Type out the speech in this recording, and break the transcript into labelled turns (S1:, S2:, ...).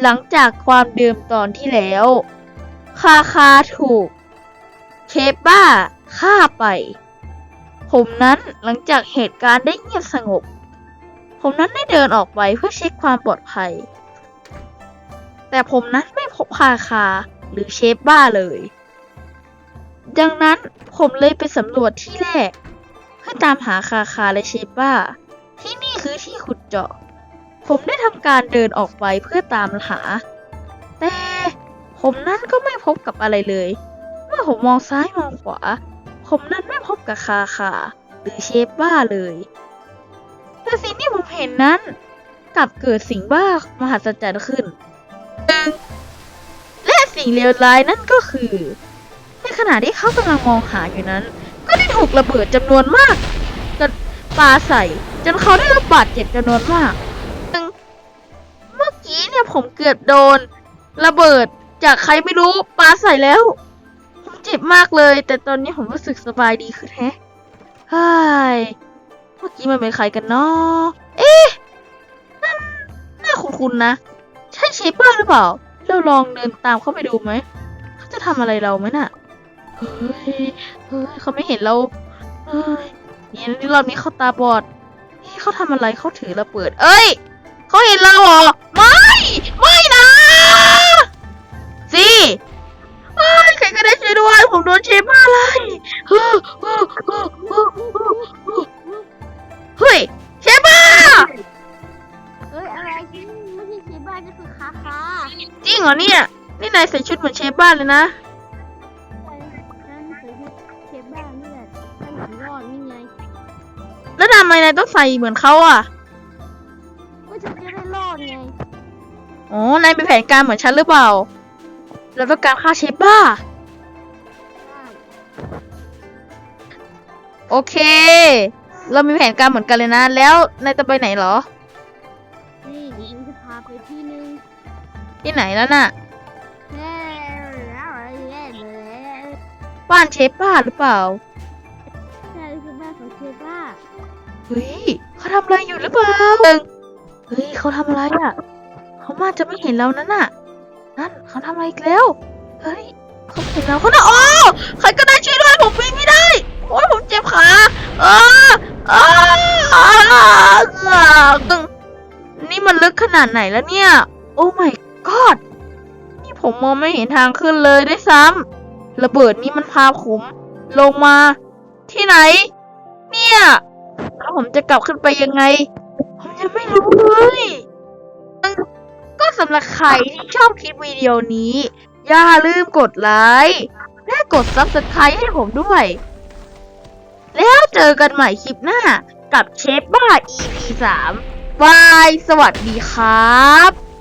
S1: หลังจากความเดิมตอนที่แล้ว คาคาถูก เคปบ้าฆ่าไป ผมนั้นหลังจากเหตุการณ์ได้เงียบสงบ ผมนั้นได้เดินออกไปเพื่อเช็คความปลอดภัย แต่ผมนั้นไม่พบคาคาหรือเชฟบ้าเลย ดังนั้นผมเลยไปสำรวจที่แรก เพื่อตามหาคาคาและเชฟบ้า ที่นี่คือที่ขุดเจาะ ผมได้ทำการเดินออกไปเพื่อตามหา แต่ผมนั้นก็ไม่พบกับอะไรเลย เมื่อผมมองซ้ายมองขวา ผมนั้นไม่พบกับคาคาหรือเชฟบ้าเลย แต่สิ่งที่ผมเห็นนั้น กลับเกิดสิ่งบ้ามหัศจรรย์ขึ้น และสิ่งเลวร้ายนั่นก็คือ ในขณะที่เขากำลังมองหาอยู่นั้น ก็ได้ถูกระเบิดจำนวนมากจนปาใส่ จนเขาได้รับบาดเจ็บจำนวนมาก นี้เนี่ยผมเกือบโดน ระเบิดจากใครไม่รู้ปาใส่แล้ว ผมเจ็บมากเลย แต่ตอนนี้ผมรู้สึกสบายดีขึ้นแฮะเฮ้ยเมื่อกี้มันเป็นใครกันเนาะเอ๊ะนั่นน่าคุ้นๆนะ ใช่เชฟบ้าหรือเปล่า เราลองเดินตามเข้าไปดูไหมเขาจะทำอะไรเราไหมน่ะเฮ้ยเฮ้ยเขาไม่เห็นเราเฮ้ยนี่นี่รอบนี้เขาตาบอดเฮ้ยเขาทำอะไรเขาถือระเบิด เอ้ยเขาเห็นเราเหรอ ไม่ไม่นะสิเฮ้ยใครก็ได้ช่วยด้วย ผมโดนเชฟบ้าเลยเฮ้ยเฮ้ยเฮ้ยเฮ้ยเฮ้ยเชฟบ้า
S2: เอ้ยอะไรที่ไม่ใช่ชีบ้านก็คือคาคา
S1: จริงเหรอเนี่ย นี่นายใส่ชุดเหมือนเชฟบ้านเลยนะ
S2: นั่นคือเชฟบ้านนี่แหละท่านถึงรอดนี่ไง
S1: แล้วทำไมนายต้องใส่เหมือนเขาอะ
S2: อ๋
S1: อนายมีแผนการเหมือนฉันหรือเปล่า เราต้องการฆ่าเชฟบ้า
S2: ได้
S1: โอเค เรามีแผนการเหมือนกันเลยนะ แล้วนายจะไปไหนเหรอ
S2: นี่เดี๋ยวฉันจะพาไปที่นึง
S1: ที่ไหนแล้วน่ะ
S2: แน่อะไรแย่เลย
S1: บ้านเชฟบ้าหรือเปล่า
S2: ใช่คือบ้านของเชฟบ้า
S1: เฮ้ยเขาทำอะไรอยู่หรือเปล่า เฮ้ยเขาทำอะไรอะ เขามาจะไม่เห็นเรานั่นน่ะ นั่นเขาทำอะไรอีกแล้ว เฮ้ยเขาเห็นเราเขาน่ะโอ้ใครก็ได้ช่วยด้วยผมวิ่งไม่ได้ โอ้ยผมเจ็บขาเออเออนี่มันลึกขนาดไหนแล้วเนี่ย โอ้ my god นี่ผมมองไม่เห็นทางขึ้นเลยด้วยซ้ำระเบิดนี่มันพาผมลงมา ที่ไหน เนี่ยแล้วผมจะกลับขึ้นไปยังไง ผมยังไม่รู้เลย สำหรับใครที่ชอบคลิปวิดีโอนี้ อย่าลืมกดไลค์และกด subscribe ให้ผมด้วย แล้วเจอกันใหม่คลิปหน้ากับเชฟบ้า EP 3บาย สวัสดีครับ